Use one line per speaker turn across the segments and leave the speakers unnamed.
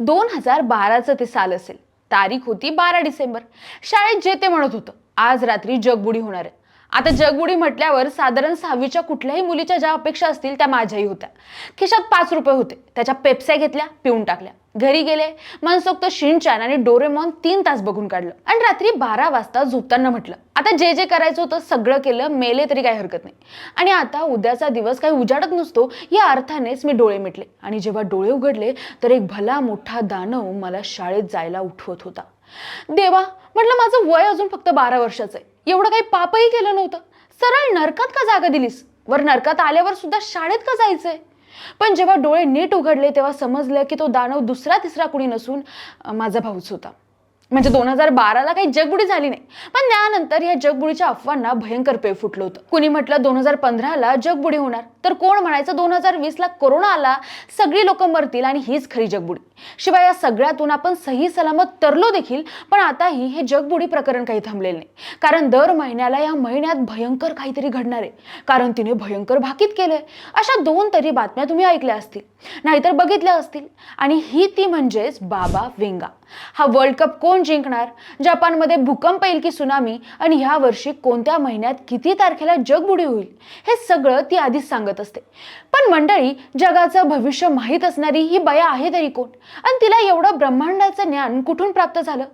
दोन हजार बाराचं ते साल असेल. तारीख होती बारा डिसेंबर. शाळेत जे ते म्हणत होतं आज रात्री जगबुडी होणार आहे. आता जगबुडी म्हटल्यावर साधारण सहावीच्या कुठल्याही मुलीच्या ज्या अपेक्षा असतील त्या माझ्याही होत्या. खिशात पाच रुपये होते. त्याच्या पेप्स्या घेतल्या पिऊन टाकल्या. घरी गेले. मनसोक्त शिनचॅन आणि डोरेमॉन तीन तास बघून काढलं. आणि रात्री बारा वाजता झोपताना म्हटलं आता जे जे करायचं होतं सगळं केलं मेले तरी काही हरकत नाही. आणि आता उद्याचा दिवस काही उजाडत नसतो या अर्थानेच मी डोळे मिटले. आणि जेव्हा डोळे उघडले तर एक भला मोठा दानव मला शाळेत जायला उठवत होता. देवा म्हटलं माझं वय अजून फक्त बारा वर्षाचं आहे. एवढं काही पापही केलं नव्हतं. सरळ नरकात का जागा दिलीस? वर नरकात आल्यावर सुद्धा शाळेत का जायचंय? पण जेव्हा डोळे नीट उघडले तेव्हा समजलं की तो दानव दुसरा तिसरा कुणी नसून माझा भाऊच होता. म्हणजे दोन हजार बाराला काही जगबुडी झाली नाही. पण त्यानंतर या जगबुडीच्या अफवांना भयंकर पे फुटलं होतं. कुणी म्हटलं दोन हजार पंधराला जगबुडी होणार? तर कोण म्हणायचं? दोन हजार वीसला कोरोना आला सगळी लोक मरतील आणि हीच खरी जगबुडी. शिवाय या सगळ्यातून आपण सही सलामत तरलो देखील पण आताही हे जगबुडी प्रकरण काही थांबलेलं नाही. कारण दर महिन्याला या महिन्यात भयंकर काहीतरी घडणार आहे. कारण तिने भयंकर भाकीत केलंय. अशा दोन तरी बातम्या तुम्ही ऐकल्या असतील नाहीतर बघितल्या असतील. आणि ही ती म्हणजेच बाबा वेंगा. हा वर्ल्ड कप कोण जिंकणार? जपानमध्ये भूकंप येईल की सुनामी आणि ह्या वर्षी कोणत्या महिन्यात किती तारखेला जगबुडी होईल? हे सगळं ती आधीच सांगत असते. पण मंडळी जगाचं भविष्य माहीत असणारी ही बया आहे तरी कोण? आणि तिला एवढं ब्रह्मांडाचं ज्ञान कुठून प्राप्त झालं?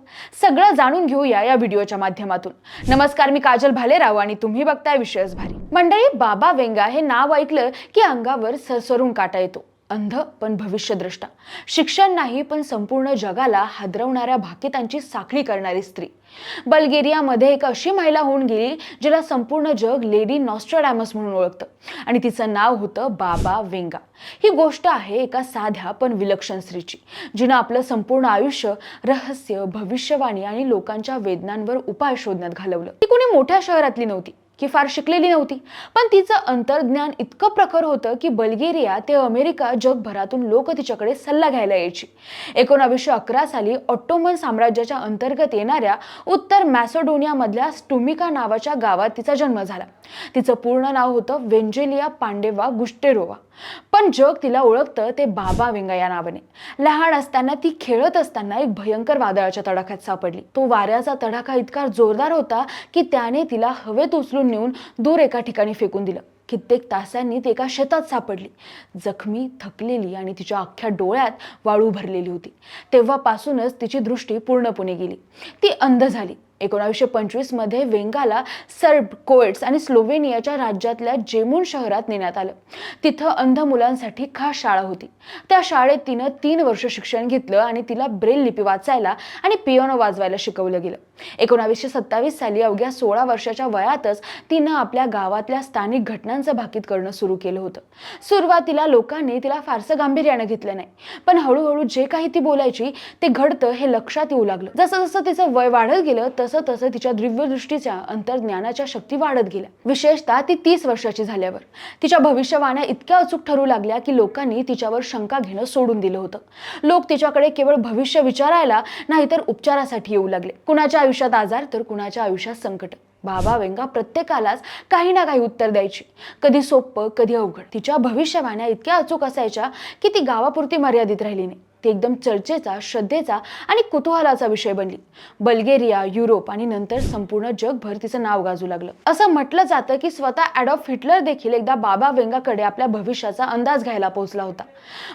सगळं जाणून घेऊया या व्हिडिओच्या माध्यमातून. नमस्कार मी काजल भालेराव आणि तुम्ही बघताय विषयच भारी. मंडळी बाबा वेंगा हे नाव ऐकलं की अंगावर सरसरून काटा येतो. अंध पण भविष्यद्रष्टा. शिक्षण नाही पण संपूर्ण जगाला हादरवणाऱ्या भाकितांची साखळी करणारी स्त्री. बल्गेरियामध्ये एक अशी महिला होऊन गेली जिला संपूर्ण जग लेडी नॉस्ट्राडॅमस म्हणून ओळखतं. आणि तिचं नाव होतं बाबा वेंगा. ही गोष्ट आहे एका साध्या पण विलक्षण स्त्रीची जिनं आपलं संपूर्ण आयुष्य रहस्य भविष्यवाणी आणि लोकांच्या वेदनांवर उपाय शोधण्यात घालवलं. ती कोणी मोठ्या शहरातली नव्हती. की फार शिकलेली नव्हती. पण तिचं अंतर्ज्ञान इतकं प्रखर होतं की बल्गेरिया ते अमेरिका जगभरातून लोक तिच्याकडे सल्ला घ्यायला यायची. एकोणावीसशे अकरा साली ऑट्टोमन साम्राज्याच्या अंतर्गत येणाऱ्या उत्तर मॅसोडोनियामधल्या स्टुमिका नावाच्या गावात तिचा जन्म झाला. तिचं पूर्ण नाव होतं वेंजेलिया पांडेवा गुस्टेरोवा. पण जग तिला ओळखतं ते बाबा वेंगा या नावाने. लहान असताना ती खेळत असताना एक भयंकर वादळाच्या तडाख्यात सापडली. तो वाऱ्याचा तडाखा इतका जोरदार होता की त्याने तिला हवेत उचलून नेऊन दूर एका ठिकाणी फेकून दिलं. कित्येक तासांनी ती एका शेतात सापडली. जखमी थकलेली आणि तिच्या अख्ख्या डोळ्यात वाळू भरलेली होती. तेव्हापासूनच तिची दृष्टी पूर्णपणे गेली. ती अंध झाली. एकोणावीसशे पंचवीसमध्ये वेंगाला सर्ब कोएट्स आणि स्लोवेनियाच्या राज्यातल्या जेमून शहरात नेण्यात आलं. तिथं अंध मुलांसाठी खास शाळा होती. त्या शाळेत तिनं तीन वर्ष शिक्षण घेतलं आणि तिला ब्रेल लिपी वाचायला आणि पियानो वाजवायला शिकवलं गेलं. एकोणावीसशे सत्तावीस साली अवघ्या सोळा वर्षाच्या वयातच तिनं आपल्या गावातल्या स्थानिक घटनांचं भाकीत करणं सुरू केलं होतं. सुरुवातीला लोकांनी तिला फारसं गांभीर्यानं घेतलं नाही. पण हळूहळू जे काही ती बोलायची ते घडतं हे लक्षात येऊ लागलं. जसं जसं तिचं वय वाढत गेलं तसं तसं तिच्या दिव्यदृष्टीच्या अंतर्ज्ञानाच्या शक्ती वाढत गेल्या. विशेषतः ती तीस वर्षाची झाल्यावर. तिच्या भविष्यवाण्या इतक्या अचूक ठरू लागल्या की लोकांनी तिच्यावर शंका घेणं सोडून दिलं होतं. लोक तिच्याकडे केवळ भविष्य विचारायला नाहीतर उपचारासाठी येऊ लागले. कुणाच्या आयुष्यात आजार तर कुणाच्या आयुष्यात संकट? बाबा वेंगा प्रत्येकालाच काही ना काही उत्तर द्यायची. कधी सोपं कधी अवघड. तिच्या भविष्यवाण्या इतक्या अचूक असायच्या की ती गावापुरती मर्यादित राहिली नाही. ती एकदम चर्चेचा श्रद्धेचा आणि कुतूहलाचा विषय बनली. बल्गेरिया युरोप आणि नंतर संपूर्ण जगभर तिचं नाव गाजू लागलं. असं म्हटलं जातं की स्वतः ॲडॉल्फ हिटलर देखील एकदा बाबा वेंगाकडे आपल्या भविष्याचा अंदाज घ्यायला पोहोचला होता.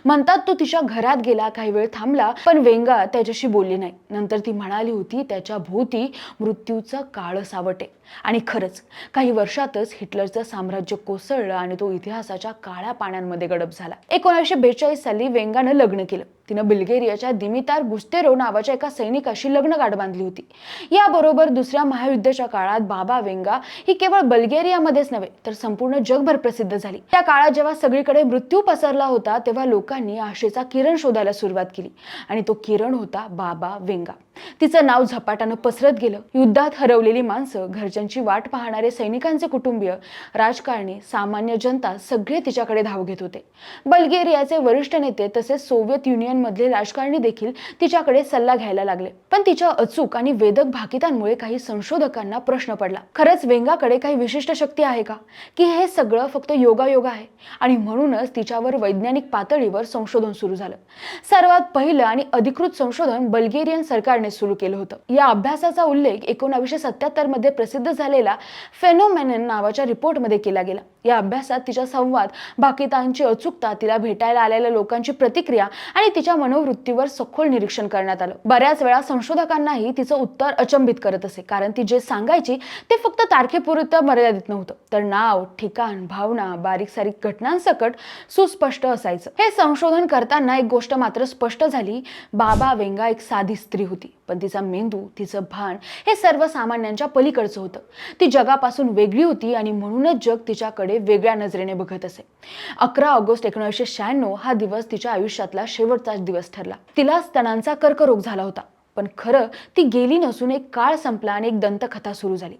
म्हणतात तो तिच्या घरात गेला काही वेळ थांबला पण वेंगा त्याच्याशी बोलली नाही. नंतर ती म्हणाली होती त्याच्या भोवती मृत्यूचं काळ सावटे. आणि खरंच काही वर्षातच हिटलरचं साम्राज्य कोसळलं आणि तो इतिहासाच्या काळ्या पाण्यामध्ये गडप झाला. एकोणीसशे बेचाळीस साली वेंगानं लग्न केलं. तिनं बिल्गेरियाच्या दिमितार गुस्तेरो नावाच्या एका सैनिकाशी लग्न गाठ बांधली होती. याबरोबर दुसऱ्या महायुद्धाच्या काळात बाबा वेंगा ही केवळ बल्गेरियामध्येच नव्हे तर संपूर्ण जगभर प्रसिद्ध झाली. त्या काळात जेव्हा सगळीकडे मृत्यू पसरला होता तेव्हा लोकांनी आशेचा किरण शोधायला सुरुवात केली आणि तो किरण होता बाबा वेंगा. तिचं नाव झपाट्यानं पसरत गेलं. युद्धात हरवलेली माणसं घरच्या त्यांची वाट पाहणारे सैनिकांचे कुटुंबीय राजकारणी सामान्य जनता सगळे तिच्याकडे धाव घेत होते. बल्गेरियाचे वरिष्ठ नेते तसेच सोव्हिएत युनियनमधले राजकारणी देखील तिच्याकडे सल्ला घ्यायला लागले. पण तिच्या अचूक आणि वेदक भाकितांमुळे काही संशोधकांना प्रश्न पडला. खरंच वेंगाकडे काही विशिष्ट शक्ती आहे का? की हे सगळं फक्त योगायोग आहे? आणि म्हणूनच तिच्यावर वैज्ञानिक पातळीवर संशोधन सुरू झालं. सर्वात पहिलं आणि अधिकृत संशोधन बल्गेरियन सरकारने सुरू केलं होतं. या अभ्यासाचा उल्लेख एकोणावीसशे सत्याहत्तरमध्ये प्रसिद्ध झालेला फेनोमेनन नावाच्या रिपोर्टमध्ये केला गेला. या अभ्यासात तिच्या संवाद बाकीतांची अचूकता तिला भेटायला आलेल्या लोकांची प्रतिक्रिया आणि तिच्या मनोवृत्तीवर सखोल निरीक्षण करण्यात आलं. बऱ्याच वेळा संशोधकांनाही तिचं उत्तर अचंबित करत असे कारण ती जे सांगायची ते फक्त तारखेपुरतं मर्यादित नव्हतं. तर नाव ठिकाण भावना बारीक सारीक घटनांसकट सुस्पष्ट असायचं. हे संशोधन करताना एक गोष्ट मात्र स्पष्ट झाली बाबा वेंगा एक साधी स्त्री होती. पण तिचा मेंदू तिचं भान हे सर्वसामान्यांच्या पलीकडचं होतं. ती जगापासून वेगळी होती आणि म्हणूनच जग तिच्याकडे वेगळ्या नजरेने बघत असे. अकरा ऑगस्ट एकोणीसशे शहाण्णव हा दिवस तिच्या आयुष्यातला शेवटचा दिवस ठरला. तिला स्तनांचा कर्करोग झाला होता. पण खरं ती गेली नसून एक काळ संपला आणि एक दंतकथा सुरू झाली.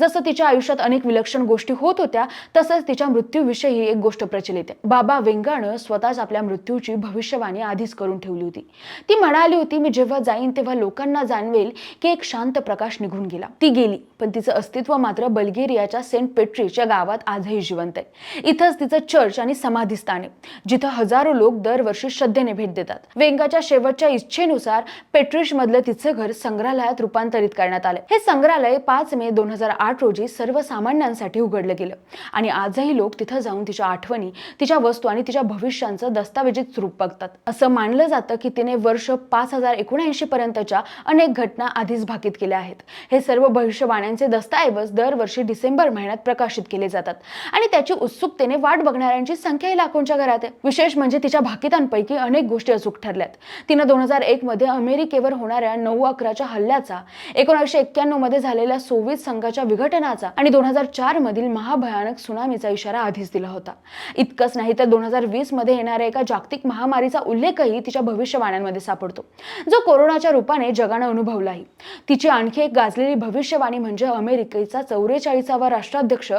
जसं तिच्या आयुष्यात अनेक विलक्षण गोष्टी होत होत्या तसंच तिच्या मृत्यूविषयी एक गोष्ट प्रचलित आहे. बाबा वेंगानं स्वतःच आपल्या मृत्यूची भविष्यवाणी आधीच करून ठेवली होती. ती म्हणाली होती मी जेव्हा जाईन तेव्हा लोकांना जाणवेल की एक शांत प्रकाश निघून गेला. ती गेली पण तिचं अस्तित्व मात्र बल्गेरियाच्या सेंट पेट्रिसच्या गावात आजही जिवंत आहे. इथंच तिचं चर्च आणि समाधीस्थान आहे जिथं हजारो लोक दरवर्षी श्रद्धेने भेट देतात. वेंगाच्या शेवटच्या इच्छेनुसार पेट्रिश मधलं घर संग्रहालयात रूपांतरित करण्यात आले. हे संग्रहालय पाच मे दोन हजार आठ रोजी सर्वसामान्यांसाठी उघडलं गेलं. आणि आजही लोक तिथं जाऊन तिच्या आठवणी तिच्या वस्तू आणि तिच्या भविष्यांचं दस्तावेजित रूप बघतात. असं मानलं जातं की तिने वर्ष पाच हजार एकोणऐंशी पर्यंतच्या अनेक घटना आधीच भाकीत केल्या आहेत. हे सर्व भविष्यवाण्यांचे दस्तऐवज दरवर्षी डिसेंबर महिन्यात प्रकाशित केले जातात. आणि त्याची उत्सुकतेने वाट बघणाऱ्यांची संख्याही लाखोंच्या घरात आहे. विशेष म्हणजे तिच्या भाकितांपैकी अनेक गोष्टी अचूक ठरल्यात. तिनं दोन हजार एक मध्ये अमेरिकेवर होणाऱ्या नऊ अकराच्या हल्ल्याचा एकोणीसशे एक्क्याण्णवमध्ये झालेल्या सोव्हिएत संघाच्या विघटनाचा आणि दोन हजार चार मधील महाभयानक सुनामीचा इशारा आधीच दिला होता. इतकंच नाही तर दोन हजार वीसमध्ये येणाऱ्या एका जागतिक महामारीचा उल्लेखही तिच्या भविष्यवाण्यांमध्ये सापडतो. जो कोरोनाच्या रूपाने जगानं अनुभवलाही. तिची आणखी एक गाजलेली भविष्यवाणी म्हणजे अमेरिकेचा चौवेचाळीसावा राष्ट्राध्यक्ष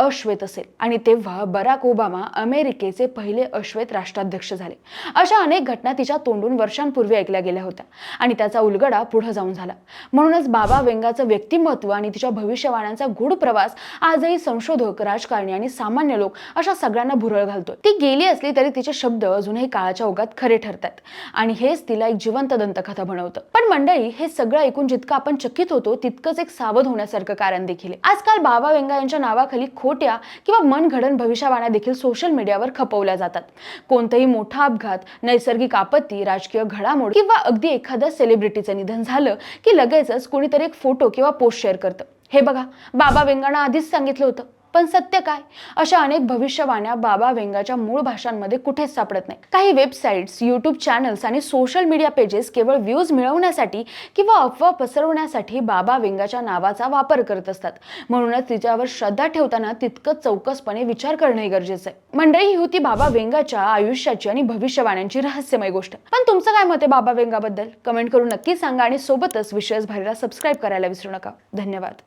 अश्वेत असेल. आणि तेव्हा बराक ओबामा अमेरिकेचे पहिले अश्वेत राष्ट्राध्यक्ष झाले. अशा अनेक घटना तिच्या तोंडून वर्षांपूर्वी ऐकल्या गेल्या होत्या. आणि त्याचा उलगडा पुढे जाऊन झाला. म्हणूनच बाबा वेंगाचं व्यक्तिमत्व आणि तिच्या भविष्यवाण्यांचा गूढ प्रवास आजही संशोधक राजकारणी आणि सामान्य लोक अशा सगळ्यांना भुरळ घालतो ती गेली असली तरी तिचे शब्द अजूनही काळाच्या ओघात खरे ठरतात. आणि हेच तिला एक जिवंत दंतकथा बनवतं. पण मंडळी हे सगळं ऐकून जितकं आपण चकित होतो तितकंच एक सावध होण्यासारखं कारण देखील आजकाल बाबा वेंगा यांच्या नावाखाली खोट्या किंवा मनघडण भविष्यवाण्या देखील सोशल मीडियावर खपवल्या जातात. कोणताही मोठा अपघात नैसर्गिक आपत्ती राजकीय घडामोड किंवा अगदी एखाद्या सेलिब्रिटीचं निधन झालं की लगेचच कोणीतरी एक फोटो किंवा पोस्ट शेअर करतं. हे बघा बाबा वेंगाणा आधीच सांगितलं होतं. पण सत्य काय? अशा अनेक भविष्यवाण्या बाबा व्यंगाच्या मूळ भाषांमध्ये कुठेच सापडत नाही काही वेबसाईट्स युट्यूब चॅनल्स आणि सोशल मीडिया पेजेस केवळ व्ह्यूज मिळवण्यासाठी किंवा अफवा पसरवण्यासाठी बाबा व्यंगाच्या नावाचा वापर करत असतात. म्हणूनच तिच्यावर श्रद्धा ठेवताना तितकंच चौकसपणे विचार करणंही गरजेचं आहे. मंडळी ही होती बाबा व्यंगाच्या आयुष्याची आणि भविष्यवाण्यांची रहस्यमय गोष्ट. पण तुमचं काय मत आहे बाबा व्यंगाबद्दल कमेंट करून नक्की सांगा आणि सोबतच विशेष भारीला सबस्क्राईब करायला विसरू नका. धन्यवाद.